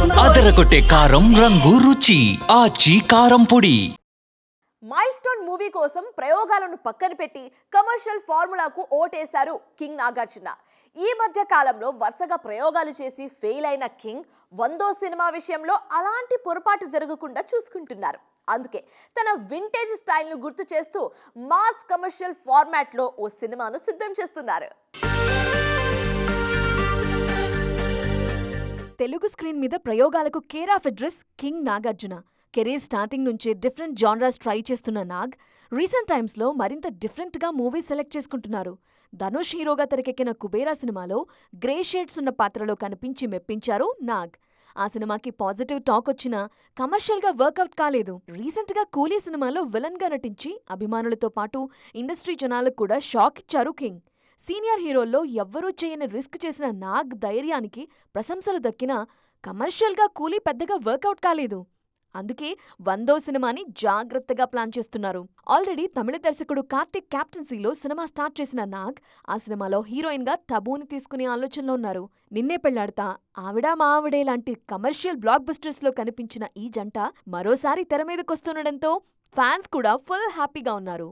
అదరగొట్టే కారం రంగు రుచి ఆచి కారం పొడి. మైల్ స్టోన్ మూవీ కోసం ప్రయోగాలను పక్కన పెట్టి కమర్షియల్ ఫార్ములాకు ఓటేశారు కింగ్ నాగార్జున. ఈ మధ్య కాలంలో వరుసగా ప్రయోగాలు చేసి ఫెయిల్ అయిన కింగ్ వందో సినిమా విషయంలో అలాంటి పొరపాటు జరగకుండా చూసుకుంటున్నారు. అందుకే తన వింటేజ్ స్టైల్ను గుర్తు చేస్తూ మాస్ కమర్షియల్ ఫార్మాట్లో ఓ సినిమాను సిద్ధం చేస్తున్నారు. తెలుగు స్క్రీన్ మీద ప్రయోగాలకు care of address king Nagarjuna. Career starting నుంచే డిఫరెంట్ జానరాస్ ట్రై చేస్తున్న నాగ్ రీసెంట్ టైమ్స్లో మరింత డిఫరెంట్గా మూవీ సెలెక్ట్ చేసుకుంటున్నారు. ధనుష్ హీరోగా తెరకెక్కిన కుబేరా సినిమాలో గ్రే షేడ్స్ ఉన్న పాత్రలో కనిపించి మెప్పించారు నాగ్. ఆ సినిమాకి పాజిటివ్ టాక్ వచ్చినా కమర్షియల్గా వర్కౌట్ కాలేదు. రీసెంట్గా కూలీ సినిమాలో విలన్గా నటించి అభిమానులతో పాటు ఇండస్ట్రీ జనాలకు కూడా షాక్ ఇచ్చారు కింగ్. సీనియర్ హీరోల్లో ఎవ్వరూ చేయని రిస్క్ చేసిన నాగ్ ధైర్యానికి ప్రశంసలు దక్కినా కమర్షియల్గా కూలీ పెద్దగా వర్కౌట్ కాలేదు. అందుకే వందో సినిమాని జాగ్రత్తగా ప్లాన్ చేస్తున్నారు. ఆల్రెడీ తమిళ దర్శకుడు కార్తిక్ క్యాప్టెన్సీలో సినిమా స్టార్ట్ చేసిన నాగ్ ఆ సినిమాలో హీరోయిన్గా టబూని తీసుకునే ఆలోచనలో ఉన్నారు. నిన్నే పెళ్ళాడతా ఆవిడ మా ఆవిడే లాంటి కమర్షియల్ బ్లాక్ బస్టర్స్లో కనిపించిన ఈ జంట మరోసారి తెర మీదకొస్తుండడంతో ఫ్యాన్స్ కూడా ఫుల్ హ్యాపీగా ఉన్నారు.